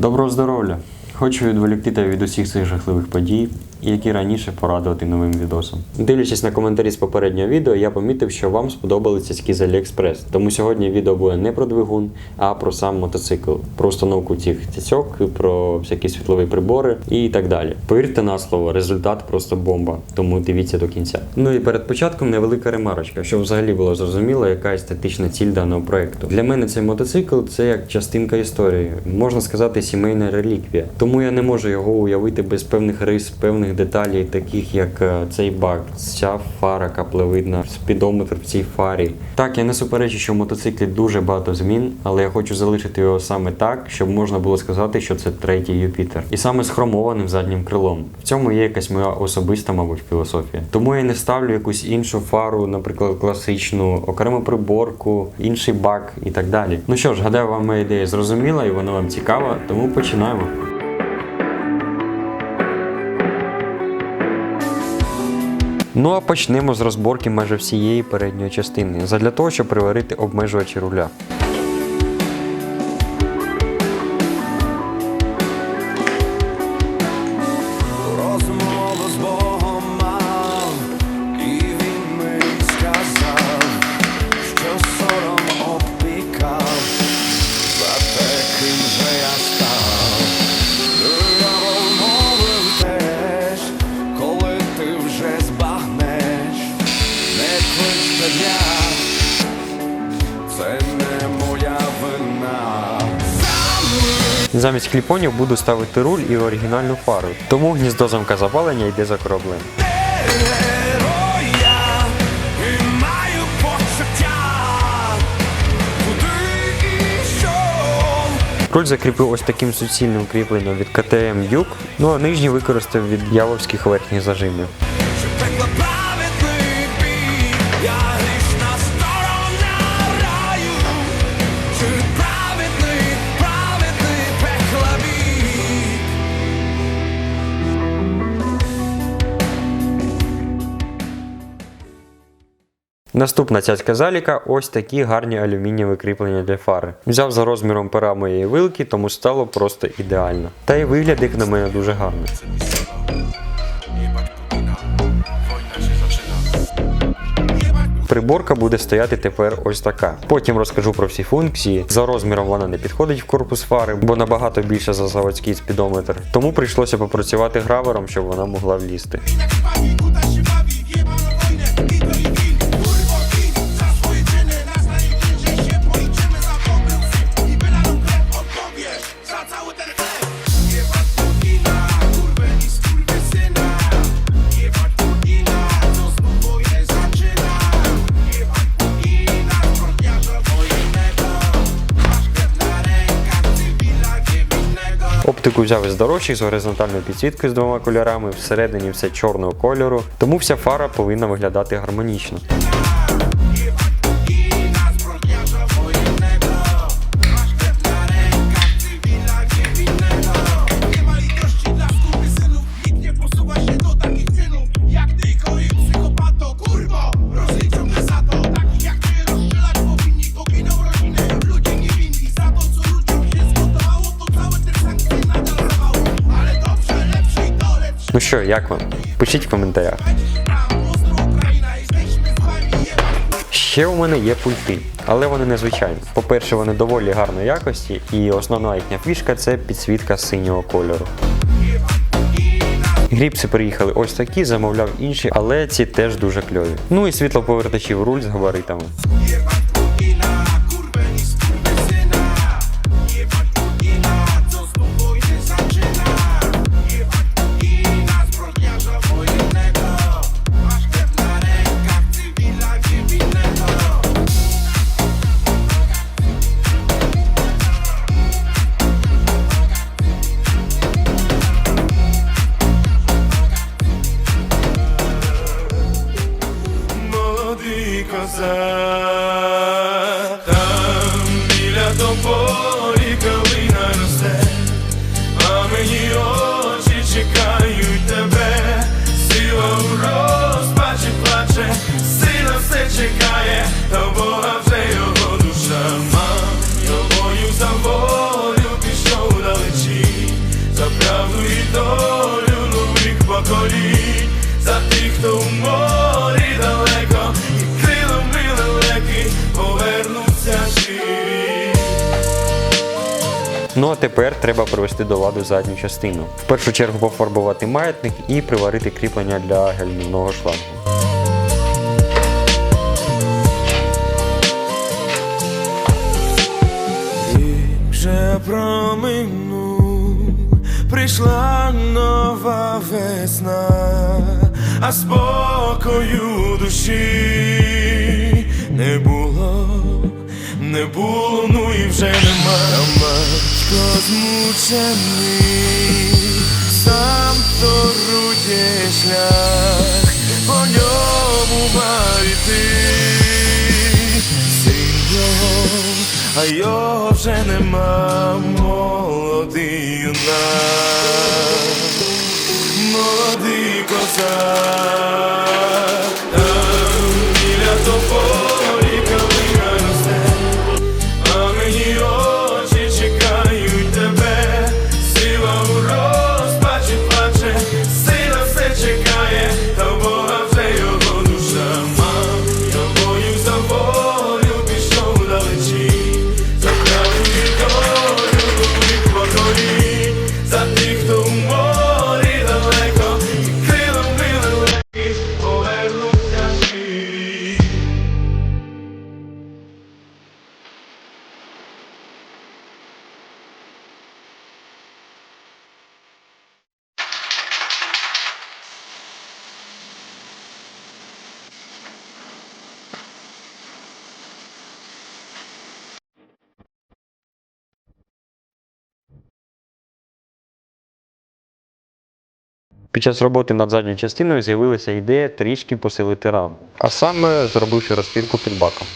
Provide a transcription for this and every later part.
Доброго здоров'я! Хочу відволікти тебе від усіх цих жахливих подій, які раніше порадувати новим відосом. Дивлячись на коментарі з попереднього відео, я помітив, що вам сподобалися ці з AliExpress. Тому сьогодні відео буде не про двигун, а про сам мотоцикл, про установку цих цяцьок, про всякі світлові прибори і так далі. Повірте на слово, результат просто бомба, тому дивіться до кінця. Ну і перед початком невелика ремарочка, щоб взагалі було зрозуміло, яка естетична ціль даного проекту. Для мене цей мотоцикл це як частинка історії, можна сказати, сімейна реліквія. Тому я не можу його уявити без певних рис, певних деталей, таких як е, цей бак, ця фара каплевидна, спідометр в цій фарі. Так, я не суперечу, що в мотоциклі дуже багато змін, але я хочу залишити його саме так, щоб можна було сказати, що це третій Юпітер. І саме з хромованим заднім крилом. В цьому є якась моя особиста, мабуть, філософія. Тому я не ставлю якусь іншу фару, наприклад, класичну, окрему приборку, інший бак і так далі. Ну що ж, гадаю, вам моя ідея зрозуміла і вона вам цікава, тому починаємо. Ну а почнемо з розборки майже всієї передньої частини, задля того, щоб приварити обмежувачі руля. Замість кліпонів буду ставити руль і оригінальну фару, тому гніздо замка запалення йде за кораблем. Руль закріпив ось таким суцільним кріпленням від КТМ Юг, ну а нижній використав від явовських верхніх зажимів. Наступна цяцька заліка ось такі гарні алюмінієві кріплення для фари. Взяв за розміром пера моєї вилки, тому стало просто ідеально. Та й вигляд як на мене дуже гарний. Приборка буде стояти тепер ось така. Потім розкажу про всі функції. За розміром вона не підходить в корпус фари, бо набагато більше за заводський спідометр. Тому прийшлося попрацювати гравером, щоб вона могла влізти. Оптику взяв із дорожчих з горизонтальною підсвіткою з двома кольорами, всередині все чорного кольору, тому вся фара повинна виглядати гармонічно. Ну що, як вам? Пишіть в коментарях. Ще у мене є пульти, але вони незвичайні. По-перше, вони доволі гарної якості, і основна їхня фішка це підсвітка синього кольору. Гріпси приїхали ось такі, замовляв інші, але ці теж дуже кльові. Ну і світлоповертачі в руль з габаритами. Тепер треба привести до ладу задню частину. В першу чергу пофарбувати маятник і приварити кріплення для гальмівного шлангу. Вже проминув, прийшла нова весна, а спокою душі не було, не було, ну і вже нема. Батько змучений, сам торує шлях, по ньому мав іти. Син його, а його вже нема, молодий юнак, молодий козак, Під час роботи над задньою частиною з'явилася ідея трішки посилити раму. А саме зробивши розпірку під баком.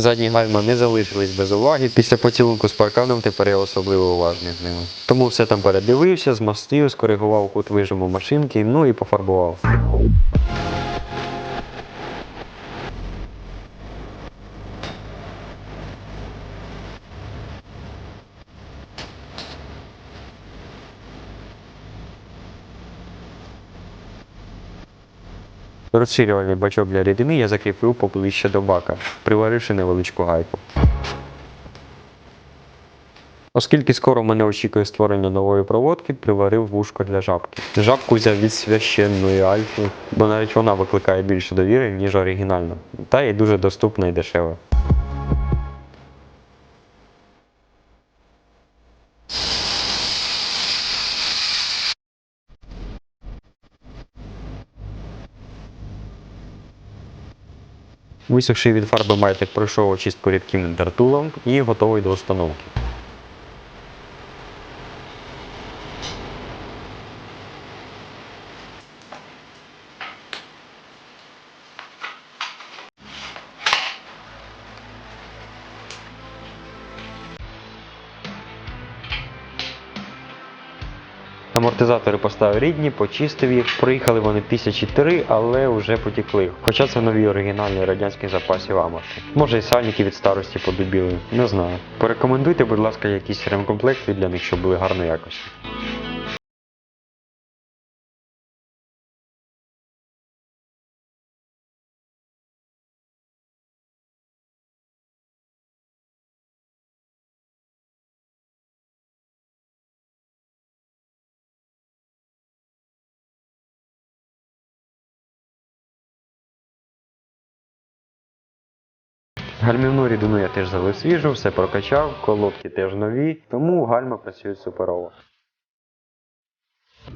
Задні гальма не залишились без уваги. Після поцілунку з парканом тепер я особливо уважний з ними. Тому все там передивився, змастив, скоригував кут вижиму машинки, ну і пофарбував. Розширювальний бачок для рідини я закріпив поближче до бака, приваривши невеличку гайку. Оскільки скоро мене очікує створення нової проводки, приварив вушко для жабки. Жабку взяв від священної альфи, бо навіть вона викликає більше довіри, ніж оригінальна. Та й дуже доступна і дешева. Висохший від фарби майтик пройшов очистку рідким інтертулом і готовий до установки. Амортизатори поставив рідні, почистив їх. Проїхали вони тисячі три, але вже потікли. Хоча це нові оригінальні радянські запасів аморти. Може і сальники від старості подубіли, не знаю. Порекомендуйте, будь ласка, якісь ремкомплекти для них, щоб були гарної якості. Гальмівну рідину я теж залив свіжу, все прокачав, колодки теж нові, тому гальма працюють суперово.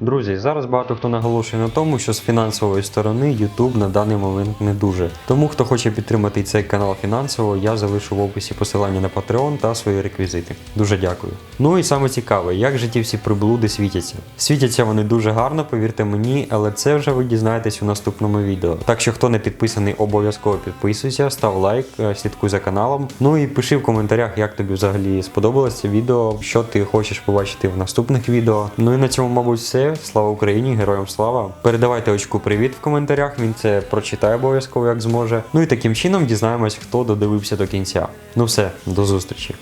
Друзі, зараз багато хто наголошує на тому, що з фінансової сторони YouTube на даний момент не дуже. Тому хто хоче підтримати цей канал фінансово, я залишу в описі посилання на Patreon та свої реквізити. Дуже дякую. Ну і саме цікаве, як же ті всі приблуди світяться. Світяться вони дуже гарно, повірте мені, але це вже ви дізнаєтесь у наступному відео. Так що хто не підписаний, обов'язково підписуйся, став лайк, е, слідкуй за каналом. Ну і пиши в коментарях, як тобі взагалі сподобалось це відео, що ти хочеш побачити в наступних відео. Ну і на цьому, мабуть, Слава Україні, героям слава. Передавайте очку привіт в коментарях, він це прочитає обов'язково, як зможе. Ну і таким чином дізнаємось, хто додивився до кінця. Ну все, до зустрічі.